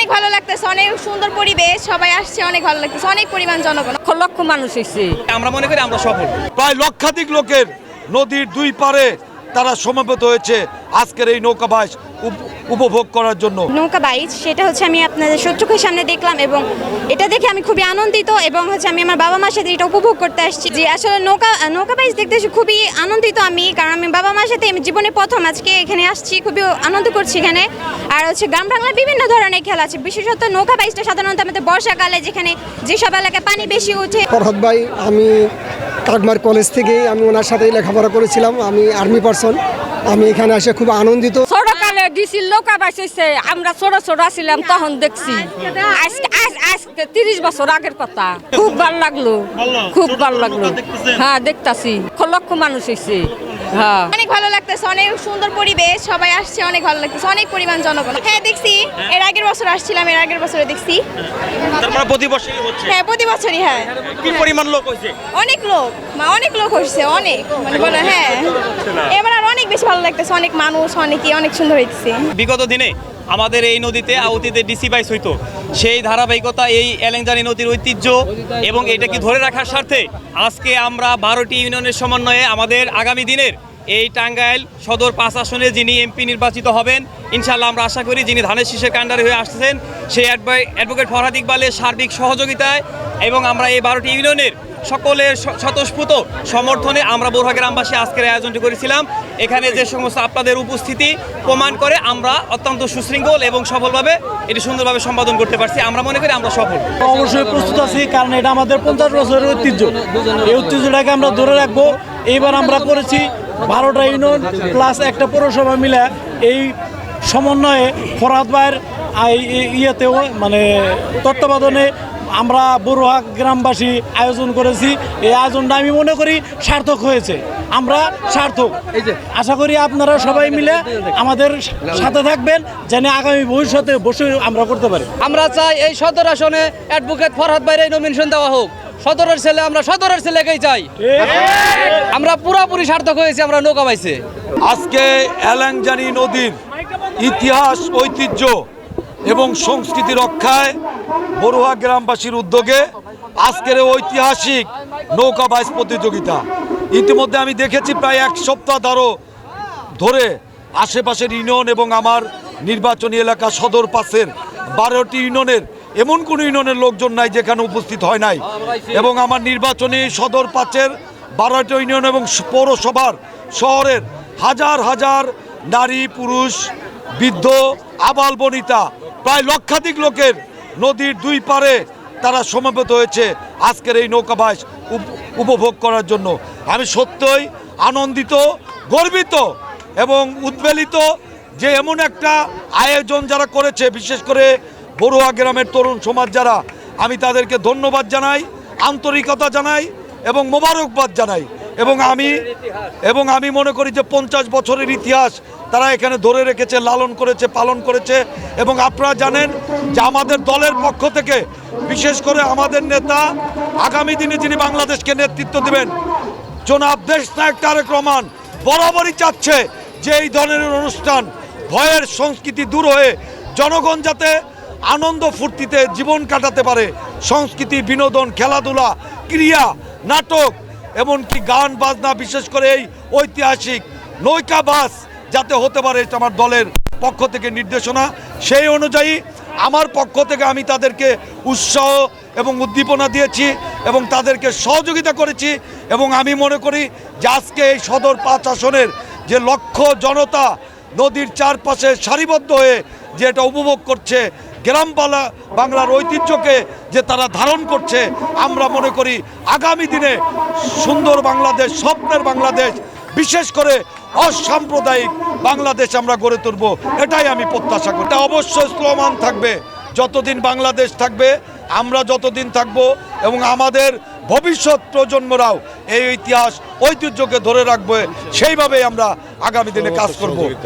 অনেক ভালো লাগতেছে অনেক সুন্দর পরিবেশ সবাই আসছে অনেক ভালো লাগতেছে অনেক পরিমাণ জনগণ। লক্ষ লক্ষ মানুষ এসেছে। আমরা মনে করি আমরা সফল। প্রায় লক্ষাধিক লোকের নদীর দুই পারে তারা সমবেত হয়েছে। আজকের এই নৌকাবাস উপ- উপভোগ করার জন্য? নৌকা বাইচ সেটা হচ্ছে আমি আপনাদের চোখের সামনে দেখলাম এবং এটা দেখে আমি খুবই আনন্দিত এবং হচ্ছে আমি আমার বাবা মার সাথে এটা উপভোগ করতে আসছি যে আসলে নৌকা নৌকা বাইচ দেখতে এসে খুবই আনন্দিত আমি কারণ আমি বাবা মার সাথে আমি জীবনে প্রথম আজকে এখানে আসছি খুবই আনন্দ করছি এখানে। আর হচ্ছে গ্রাম বাংলায় বিভিন্ন ধরনের খেলা আছে বিশেষত নৌকা বাইচটা সাধারণত আমাদের বর্ষাকালে যেখানে যেসব এলাকায় পানি বেশি উঠে ফরহাদ ভাই আমি কাকমার কলেজ থেকে আমি ওনার সাথেই লেখাপড়া করেছিলাম আমি আর্মি পার্সন আমি এখানে এসে খুব আনন্দিত। ছোটকালে ডিসির লোকা বাসেছে আমরা ছোট ছোট ছিলাম তখন দেখছি। আজকে আজ আজকে তিরিশ বছর আগের কথা। খুব ভালো লাগল। খুব ভালো লাগল। হ্যাঁ দেখতাছি। লক্ষ লক্ষ মানুষ এসেছে হ্যাঁ। অনেক ভালো লাগতেছে অনেক সুন্দর পরিবেশ সবাই আসছে অনেক ভালো লাগতেছে অনেক পরিমাণ জনগণ। হ্যাঁ দেখছি এর আগের বছর আসছিলাম এর আগের বছরে দেখছি। তারপরে প্রতি বছরই হচ্ছে? হ্যাঁ প্রতি বছরই হ্যাঁ। কি পরিমাণ লোক হয়েছে? অনেক লোক মা অনেক লোক হচ্ছে অনেক মানে বলে হ্যাঁ। এবার আর অনেক বেশি ভালো লাগতেছে অনেক মানুষ অনেকই অনেক সুন্দর হইতেছে। বিগত দিনে আমাদের এই নদীতে আউতিতে ডিসি বাইস হইতো। সেই ধারাবাহিকতা এই এলেংজানি নদীর ঐতিহ্য এবং এটাকে ধরে রাখার স্বার্থে আজকে আমরা বারোটি ইউনিয়নের সমন্বয়ে আমাদের আগামী দিনের এই টাঙ্গাইল সদর পাঁচ আসনে যিনি এমপি নির্বাচিত হবেন ইনশাল্লাহ আমরা আশা করি যিনি ধানের শীষের কাণ্ডারি হয়ে আসছেন সেই অ্যাডভোকেট ফরহাদ ইকবালের সার্বিক সহযোগিতায় এবং আমরা এই বারোটি ইউনিয়নের সকলের স- স্বতঃস্ফূর্ত সমর্থনে আমরা বোরহা গ্রামবাসী আজকের আয়োজনটি করেছিলাম। এখানে যে সমস্ত আপনাদের উপস্থিতি প্রমাণ করে আমরা অত্যন্ত সুশৃঙ্খল এবং সফলভাবে এটি সুন্দরভাবে সম্পাদন করতে পারছি। আমরা মনে করি আমরা সফল। অবশ্যই প্রস্তুত আছি, কারণ এটা আমাদের পঞ্চাশ বছরের ঐতিহ্য। এই ঐতিহ্যটাকে আমরা ধরে রাখব। এইবার আমরা করেছি বারোটা ইউনিয়ন প্লাস একটা পৌরসভা মিলে এই সমন্বয়ে ফরহাদ ভাইয়ের ইয়েতেও মানে তত্ত্বাবধানে আমরা বড়ুয়া গ্রামবাসী আয়োজন করেছি। এই আয়োজনটা আমি মনে করি সার্থক হয়েছে। আমরা সার্থক। আশা করি আপনারা সবাই মিলে আমাদের সাথে থাকবেন যেন আগামী ভবিষ্যতে বসে আমরা করতে পারি। আমরা চাই এই সদর আসনে অ্যাডভোকেট ফরহাদ ভাইয়ের এই নমিনেশন দেওয়া হোক। সদরের ছেলে আমরা সদরের ছেলেকেই চাই। আমরা পুরাপুরি সার্থক হয়েছি আমরা নৌকা পাইছে। আজকে অ্যালাংজানি নদীর ইতিহাস ঐতিহ্য এবং সংস্কৃতি রক্ষায় বড়ুয়া গ্রামবাসীর উদ্যোগে আজকের ঐতিহাসিক নৌকা বাইচ প্রতিযোগিতা। ইতিমধ্যে আমি দেখেছি প্রায় এক সপ্তাহ ধরো ধরে আশেপাশের ইউনিয়ন এবং আমার নির্বাচনী এলাকা সদর পাশের বারোটি ইউনিয়নের এমন কোনো ইউনিয়নের লোকজন নাই যেখানে উপস্থিত হয় নাই। এবং আমার নির্বাচনী সদর পাশের বারোটা ইউনিয়ন এবং পৌরসভার শহরের হাজার হাজার নারী পুরুষ বৃদ্ধ আবাল বনিতা প্রায় লক্ষাধিক লোকের নদীর দুই পারে তারা সমবেত হয়েছে আজকের এই নৌকাবাস উপ- উপভোগ করার জন্য। আমি সত্যই আনন্দিত গর্বিত এবং উদ্বেলিত যে এমন একটা আয়োজন যারা করেছে বিশেষ করে বড়ুয়া গ্রামের তরুণ সমাজ যারা, আমি তাদেরকে ধন্যবাদ জানাই, আন্তরিকতা জানাই এবং মোবারকবাদ জানাই। এবং আমি এবং আমি মনে করি যে পঞ্চাশ বছরের ইতিহাস তারা এখানে ধরে রেখেছে, লালন করেছে, পালন করেছে। এবং আপনারা জানেন যে আমাদের দলের পক্ষ থেকে, বিশেষ করে আমাদের নেতা, আগামী দিনে যিনি বাংলাদেশকে নেতৃত্ব দেবেন, জনাব দেশ নায়ক তারেক রহমান, বরাবরই চাচ্ছে যে এই ধরনের অনুষ্ঠান ভয়ের সংস্কৃতি দূর হয়ে জনগণ যাতে আনন্দ ফুর্তিতে জীবন কাটাতে পারে। সংস্কৃতি, বিনোদন, খেলাধুলা, ক্রিয়া, নাটক, এমনকি গান, বাজনা, বিশেষ করে এই ঐতিহাসিক নৌকা বাস যাতে হতে পারে এটা আমার দলের পক্ষ থেকে নির্দেশনা। সেই অনুযায়ী আমার পক্ষ থেকে আমি তাদেরকে উৎসাহ এবং উদ্দীপনা দিয়েছি এবং তাদেরকে সহযোগিতা করেছি এবং আমি মনে করি যে আজকে এই সদর পাঁচ আসনের যে লক্ষ জনতা, নদীর চারপাশে সারিবদ্ধ হয়ে যে এটা উপভোগ করছে গ্রাম বালা বাংলার ঐতিহ্যকে যে তারা ধারণ করছে, আমরা মনে করি আগামী দিনে সুন্দর বাংলাদেশ, স্বপ্নের বাংলাদেশ, বিশেষ করে অসাম্প্রদায়িক বাংলাদেশ আমরা গড়ে তুলব, এটাই আমি প্রত্যাশা করি। এটা অবশ্যই স্লোমান থাকবে, যতদিন বাংলাদেশ থাকবে, আমরা যতদিন থাকব এবং আমাদের ভবিষ্যৎ প্রজন্মরাও এই ইতিহাস, ঐতিহ্যকে ধরে রাখবে, সেইভাবেই আমরা আগামী দিনে কাজ করব।